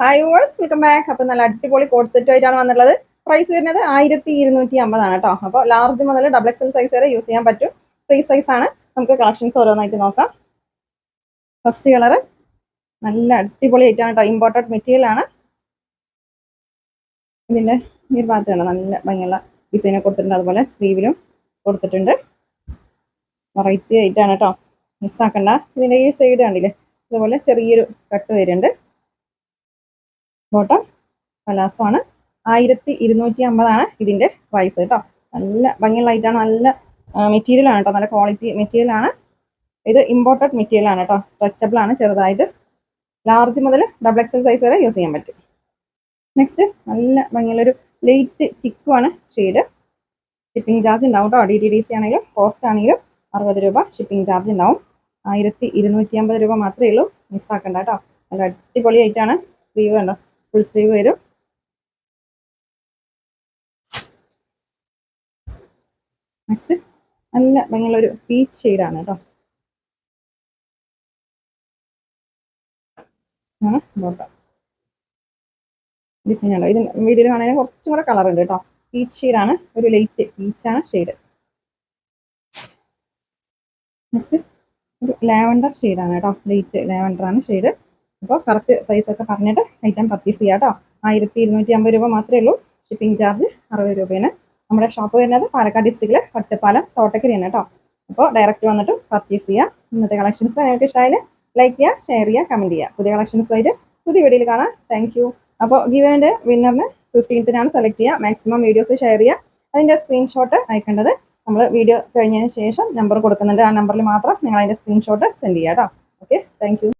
Hi verse welcome back അപ്പോൾ നല്ല അടിപൊളി കോഡ് സെറ്റ് ആയിട്ടാണ് വന്നിട്ടുള്ളത്. പ്രൈസ് വരുന്നത് ആയിരത്തി ഇരുന്നൂറ്റി അമ്പതാണ് കേട്ടോ അപ്പോൾ ലാർജ് മുതൽ ഡബിൾ എക്സൽ സൈസ് വരെ യൂസ് ചെയ്യാൻ പറ്റും. ഫ്രീ സൈസ് ആണ്. നമുക്ക് കളക്ഷൻസ് ഓരോന്നായിട്ട് നോക്കാം. ഫസ്റ്റ് കളർ നല്ല അടിപൊളി ആയിട്ടാണ് കേട്ടോ ഇമ്പോർട്ടന്റ് മെറ്റീരിയൽ ആണ്. ഇതിന്റെ ഈ ഭാഗത്ത് കാണാം നല്ല ഭംഗിയുള്ള ഡിസൈനെ കൊടുത്തിട്ടുണ്ട്. അതുപോലെ സ്ലീവിലും കൊടുത്തിട്ടുണ്ട്. വെറൈറ്റി ആയിട്ടാണ് കേട്ടോ മിസ്സാക്കണ്ട ഇതിന്റെ ഈ സൈഡ് കണ്ടില്ലേ? ഇതുപോലെ ചെറിയൊരു കട്ട് വരുന്നുണ്ട്. ബോട്ടം പലാസമാണ്. ആയിരത്തി ഇരുന്നൂറ്റി അമ്പതാണ് ഇതിന്റെ പ്രൈസ് കേട്ടോ. നല്ല ഭംഗിയുള്ള ഐറ്റാണ് നല്ല മെറ്റീരിയൽ ആണ് കേട്ടോ. നല്ല ക്വാളിറ്റി മെറ്റീരിയൽ ആണ്. ഇത് ഇമ്പോർട്ടഡ് മെറ്റീരിയൽ ആണ് കേട്ടോ. സ്ട്രെച്ചബിൾ ആണ്. ചെറുതായിട്ട് ലാർജ് മുതൽ ഡബിൾ എക്സൽ സൈസ് വരെ യൂസ് ചെയ്യാൻ പറ്റും. നെക്സ്റ്റ് നല്ല ഭംഗിയുള്ളൊരു ലൈറ്റ് ചിക്കു ആണ് ഷെയ്ഡ് ഷിപ്പിംഗ് ചാർജ് ഉണ്ടാവും കേട്ടോ. ഡി ടി ഡി സി ആണെങ്കിലും കോസ്റ്റ് ആണെങ്കിലും അറുപത് രൂപ ഷിപ്പിംഗ് ചാർജ് ഉണ്ടാവും. ആയിരത്തി ഇരുന്നൂറ്റി അമ്പത് രൂപ മാത്രമേ ഉള്ളൂ. മിസ്സാക്കണ്ട കേട്ടോ. നല്ല അടിപൊളി ആയിട്ടാണ് സ്ലീവ് കണ്ടോ? ഫുൾ സ്ലീവ് വരും. നെക്സ്റ്റ് നല്ല ഭംഗിയുള്ളൊരു പീച്ച് ഷെയ്ഡാണ് കേട്ടോ ആണ് ബോട്ടം ഡിസൈൻ ഉണ്ടോ? ഇത് വീഡിയോയിൽ കാണാൻ കുറച്ചും കൂടെ കളർ ഉണ്ട് കേട്ടോ പീച്ച് ഷെയ്ഡാണ് ഒരു ലൈറ്റ് പീച്ചാണ് ഷെയ്ഡ് നെക്സ്റ്റ് ഒരു ലാവൻഡർ ഷെയ്ഡാണ് കേട്ടോ ലൈറ്റ് ലാവൻഡർ ആണ് ഷെയ്ഡ് അപ്പോൾ കറക്റ്റ് സൈസൊക്കെ പറഞ്ഞിട്ട് ഐറ്റം പർച്ചേസ് ചെയ്യാം കേട്ടോ ആയിരത്തി ഇരുന്നൂറ്റി അമ്പത് രൂപ മാത്രമേ ഉള്ളൂ ഷിപ്പിംഗ് ചാർജ് അറുപത് രൂപയാണ് നമ്മുടെ ഷോപ്പ് വരുന്നത് പാലക്കാട് ഡിസ്ട്രിക്റ്റിലെ ഒറ്റപ്പാലം തോട്ടക്കരയാണ് കേട്ടോ അപ്പോൾ ഡയറക്റ്റ് വന്നിട്ട് പർച്ചേസ് ചെയ്യാം. ഇന്നത്തെ കളക്ഷൻസ് നിങ്ങൾക്ക് ഇഷ്ടമായാൽ ലൈക്ക് ചെയ്യുക ഷെയർ ചെയ്യുക കമന്റ് ചെയ്യുക പുതിയ കളക്ഷൻസ് ആയിട്ട് പുതിയ വീഡിയോയിൽ കാണാം. താങ്ക് യു അപ്പോൾ ഗിവേന്റെ വിന്നറിന് ഫിഫ്റ്റീൻത്തിനാണ് സെലക്ട് ചെയ്യുക മാക്സിമം വീഡിയോസ് ഷെയർ ചെയ്യുക അതിന്റെ സ്ക്രീൻഷോട്ട് അയക്കേണ്ടത് നമ്മൾ വീഡിയോ കഴിഞ്ഞതിന് ശേഷം നമ്പർ കൊടുക്കുന്നുണ്ട്. ആ നമ്പറിൽ മാത്രം നിങ്ങൾ അതിന്റെ സ്ക്രീൻഷോട്ട് സെൻഡ് ചെയ്യുക കേട്ടോ ഓക്കെ താങ്ക്